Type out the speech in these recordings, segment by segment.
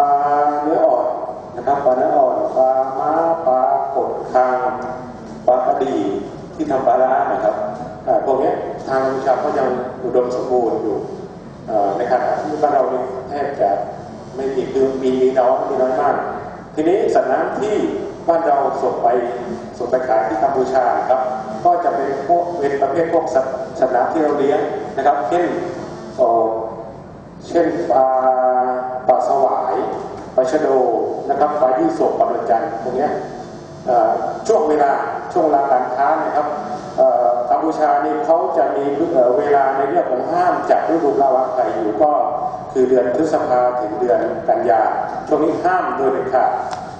ปลาเนื้ออ่อนนะครับปลาเนื้ออ่อนปลาม้าปลากดคางปลากระดีที่ทำปลาร้านะครับพวกนี้ทางบูชาก็ยังอุดมสมบูรณ์อยู่ในขณะที่บ้านเราเนี่ยแทบจะไม่มีคือมีน้อยมีน้อยมาก ทีนี้สัตว์น้ำที่บ้านเราส่งไปส่งไปขายที่กัมพูชาครับ ก็จะเป็นพวกเป็นประเภทพวกสัตว์สัตว์น้ำที่เราเลี้ยงนะครับ เช่นเอ่อเช่นปลา ปลาชโดนะครับปลายี่สกปลาดวงจันทร์พวกเนี้ช่วงเวลาช่วงเวลาการค้านะครับกัมพูชานี่เขาจะมีเวลาในเรื่องของห้ามจับฤดูลาวาไข่อยู่ก็คือเดือนพฤษภาถึงเดือนกันยาช่วงนี้ห้ามโดยเด็ดขาด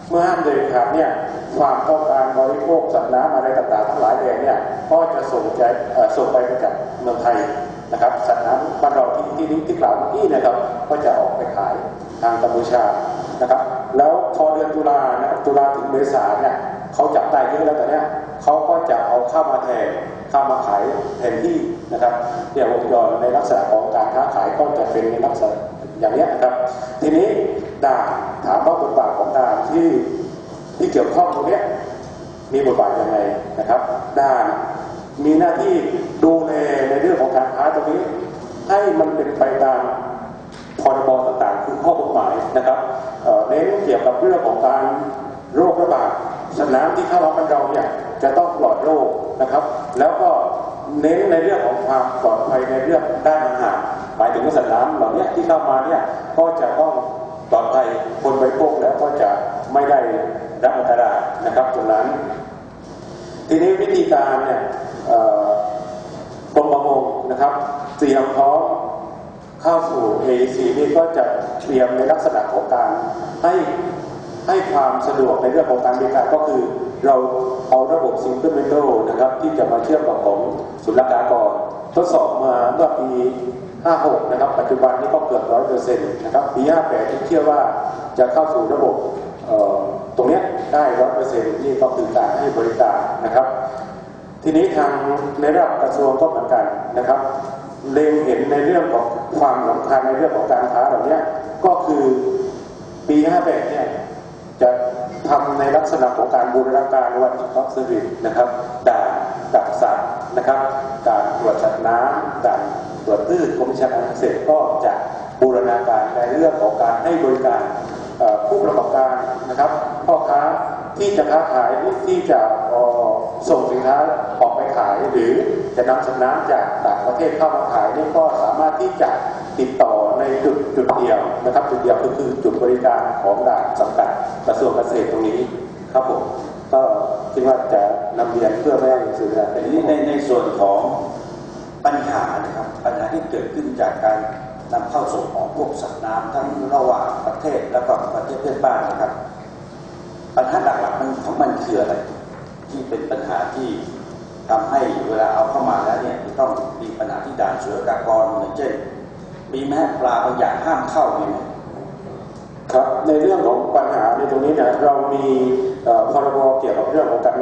เมื่อห้ามโดยเดินครับเนี่ยความต้องการบริโภคสัตว์น้ำอะไรต่างๆทั้งหลายแหล่เนี่ยก็จะส่งใจส่งไปจากเมืองไทยนะครับสัตว์น้ำบ้านเราที่ที่ที่กล่าวเมื่อกี้นะครับก็จะออกไปขายทางกัมพูชา นะครับ แล้วพอเดือนตุลานะครับตุลาถึงเมษาเนี่ยเขาจับได้เยอะแล้วแต่เนี้ยเขาก็จะเอาเข้ามาแทนเข้ามาขายแทนที่นะครับเดี๋ยววงจรในลักษณะของการค้าขายก็จะเป็นในลักษณะอย่างเนี้ยนะครับ ทีนี้ด่านถามว่าบทบาทของด่านที่ที่เกี่ยวข้องตรงนี้มีบทบาทยังไงนะครับด่านมีหน้าที่ดูแลในเรื่องของการค้าตรงนี้ ให้มันเป็นไปตามพรบ นะครับเน้นเกี่ยวกับเรื่องของการโรคระบาดสนามที่เข้ามาบ้านเราเนี่ยจะต้องปลอดโรคนะครับ แล้วก็เน้นในเรื่องของความปลอดภัยในเรื่องด้านอาหารหมายถึงว่าสนามเหล่านี้ที่เข้ามาเนี่ยก็จะต้องปลอดภัยคนบริโภคแล้วก็จะไม่ได้รับอันตรายนะครับตรงนั้น ทีนี้วิธีการเนี่ยกรมประมงนะครับเตรียมพร้อม เข้าสู่ AEC นี่ก็จะเตรียมในลักษณะของการให้ให้ความสะดวกในเรื่องของการบริการก็คือเราเอาระบบซิงเกิลวินโดว์นะครับที่จะมาเชื่อมกับของศุลกากรทดสอบมาเมื่อปี 56 นะครับ ปัจจุบันนี้ก็เกือบร้อยเปอร์เซ็นต์นะครับ ปี 58 ที่เชื่อว่าจะเข้าสู่ระบบตรงนี้ได้ร้อยเปอร์เซ็นต์นี่ก็คือการให้บริการนะครับ ทีนี้ทางในระดับกระทรวงก็เหมือนกันนะครับ เล็งเห็นในเรื่องของความสำคัญในเรื่องของการค้าเหล่านี้ก็คือปี 58 เนี่ยจะทำในลักษณะของการบูรณาการวันท็อปเซอร์วิสนะครับด่านดักสัตว์นะครับ การตรวจสัตว์น้ำด่านตรวจพืชกรมชาการเกษตรก็จะบูรณาการในเรื่องของการให้บริการ ผู้ประกอบการนะครับพ่อค้าที่จะค้าขายที่จะส่งสินค้าออกไปขาย หรือจะนำสินค้าจากต่างประเทศเข้ามาขายนี่ก็สามารถที่จะติดต่อในจุดจุดเดียวนะครับจุดเดียวก็คือจุดบริการของด่านสังกัดกระทรวงเกษตรตรงนี้ครับผมก็คิดว่าจะนำเรียนเพื่อไม่ให้สื่อแต่ทีนี้ในในส่วนของปัญหานะครับปัญหาที่เกิดขึ้นจากการ นำเข้าส่งออกพวกสัตว์น้ำทั้งระหว่างประเทศแล้วก็ประเทศเพื่อนบ้านนะครับ ปัญหาหลักๆมันของมันคืออะไรที่เป็นปัญหาที่ทำให้เวลาเอาเข้ามาแล้วเนี่ยจะต้องมีปัญหาที่ด่านศุลกากรอย่างเช่นมีแม่ปลาบางอย่างห้ามเข้ามีไหมครับในเรื่องของปัญหาในตรงนี้เนี่ยเรามีเอ่อพรบเกี่ยวกับเรื่องของการ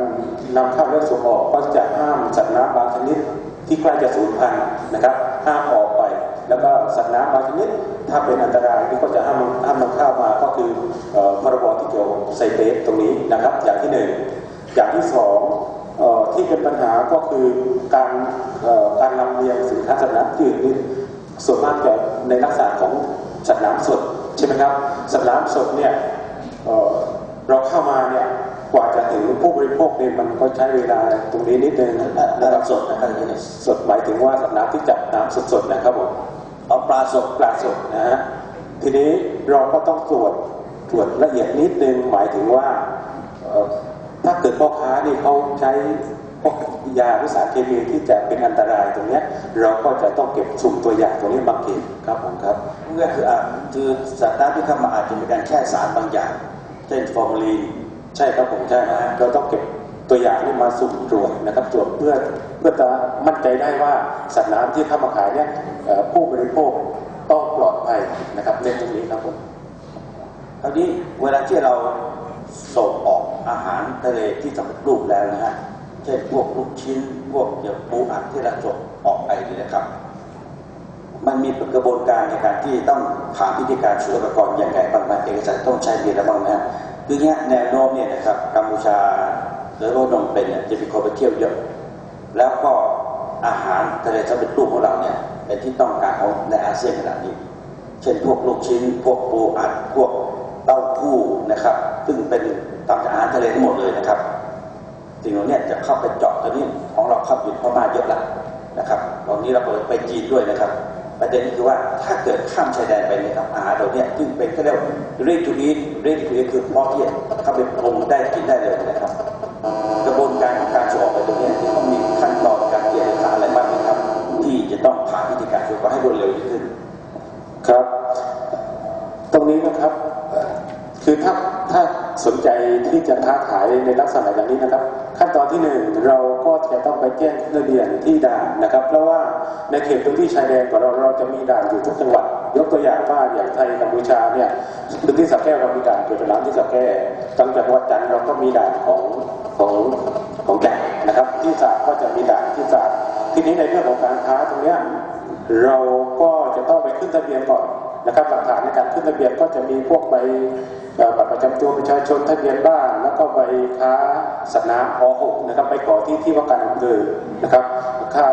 นำเข้าและส่งออกก็จะห้ามสัตว์น้ำบางชนิดที่ใกล้จะสูญพันธุ์นะครับห้ามออกไป แล้วก็สัตว์น้ำบางชนิดถ้าเป็นอันตรายนี่ก็จะห้ามห้ามนำเข้ามาก็คือพรบที่เกี่ยวไซเตสตรงนี้นะครับ อย่างที่หนึ่งอย่างที่สองที่เป็นปัญหาก็คือการการลำเลียงสินค้าสัตว์น้ำจืดนี่ส่วนมากจะในลักษณะของสัตว์น้ำสดใช่ไหมครับสัตว์น้ำสดเนี่ยเราเข้ามาเนี่ยกว่าจะถึงผู้บริโภคเนี่ยมันก็ใช้เวลาตรงนี้นิดนึงนะระครับสดนะครับสดหมายถึงว่าสัตว์น้ำที่จับน้ำสดๆนะครับผม เอาปลาสดปลาสดนะฮะทีนี้เราก็ต้องตรวจตรวจละเอียดนิดนึงหมายถึงว่าถ้าเกิดพ่อค้านี่เขาใช้พวกยาหรือสารเคมีที่จะเป็นอันตรายตรงนี้เราก็จะต้องเก็บสุ่มตัวอย่างตรงนี้มาเก็บครับผมครับก็คืออะคือสัตว์น้ำที่เข้ามาอาจจะมีการแช่สารบางอย่างเช่นฟอร์มาลีนใช่ครับผมใช่นะเราต้องเก็บ ตัวอย่างนี้มาสุ่มตรวจนะครับตรวจเพื่อเพื่อจะมั่นใจได้ว่าสัตว์น้ำที่เข้ามาขายเนี่ยผู้บริโภคต้องปลอดภัยนะครับเน้นตรงนี้ครับผมคราวนี้เวลาที่เราส่งออกอาหารทะเลที่สำเร็จรูปแล้วนะฮะเช่นพวกลูกชิ้น พวกเกี่ยวปูอัดที่เราส่งออกไปนี่นะครับ มันมีกระบวนการในการที่ต้องผ่านพิธีการศุลกากรอย่างไรบ้างไหมเอกสารต้องใช้เบียร์แล้วบ้างนะฮะคือเนี้ยแนวโน้มเนี่ยนะครับกัมพูชา หรือว่านมเป็นเนี่ยจะมีคนไปเที่ยวเยอะ แล้วก็อาหารทะเลสำเร็จรูปของเราเนี่ยเป็นที่ต้องการของในอาเซียนขนาดนี้ เช่นพวกลูกชิ้น พวกปูอัด พวกเต้าหู้นะครับ ซึ่งเป็นตามอาหารทะเลทั้งหมดเลยนะครับสิ่งเหล่านี้จะเข้าไปเจาะตัวนี้ของเราเข้าอยู่พม่าเยอะละนะครับตอนนี้เราเปิดไปจีนด้วยนะครับประเด็นคือว่าถ้าเกิดข้ามชายแดนไปเนะครับอาหารเราเนี่ยซึ่งเป็นก็เรียกว่าเรียกจุนี้เรียกจุนี้คือพอที่จะเข้าไปปรุงได้กินได้เลยนะครับ การของการส่งออกไปตรงนี้ที่ต้องมีขั้นตอนการเตรียมเอกสารอะไรบ้างนะครับ ที่จะต้องผ่านวิธีการส่งก็ให้รวดเร็วยิ่งขึ้น ครับ ตรงนี้นะครับ คือถ้าถ้าสนใจที่จะค้าขายในลักษณะอย่างนี้นะครับ ขั้นตอนที่หนึ่งเราก็จะต้องไปแจ้งทะเบียนที่ด่านนะครับ เพราะว่าในเขตพื้นที่ชายแดนของเราเราจะมีด่านอยู่ทุกจังหวัด ยกตัวอย่างว่าอย่างไทยกัมพูชาเนี่ยพื้นที่สักแก้วเรามีด่านตรวจน้ำที่สักแก้วจังหวัดจันทร์เราก็มีด่านของ ของของแก่นนะครับ ที่สามก็จะมีด่านที่สามทีนี้ในเรื่องของการค้าตรงเนี้ยเราก็จะต้องไปขึ้นทะเบียนก่อนนะครับหลักฐานในการขึ้นทะเบียนก็จะมีพวกใบบัตรประจำตัวประชาชนทะเบียนบ้าน แล้วก็ใบค้าสัตว์น้ำอ6นะครับไปขอที่ที่ว่าการอำเภอนะครับค่า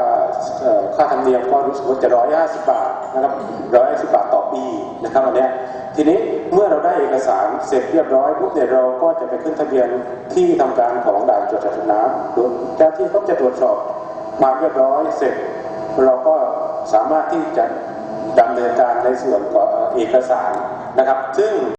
ค่าธรรมเนียมก็รู้สึกว่าจะร้อยห้าสิบบาทนะครับร้อยห้าสิบบาทต่อปี นะครับอันเนี้ยทีนี้เมื่อเราได้เอกสารเสร็จเรียบร้อยปุ๊บเนี่ยเราก็จะไปขึ้นทะเบียนที่ทำการของด่านตรวจจับน้ำโดยเจ้าที่ก็จะตรวจสอบมาเรียบร้อยเสร็จ เราก็สามารถที่จะดำเนินการในส่วนของเอกสารนะครับ ซึ่ง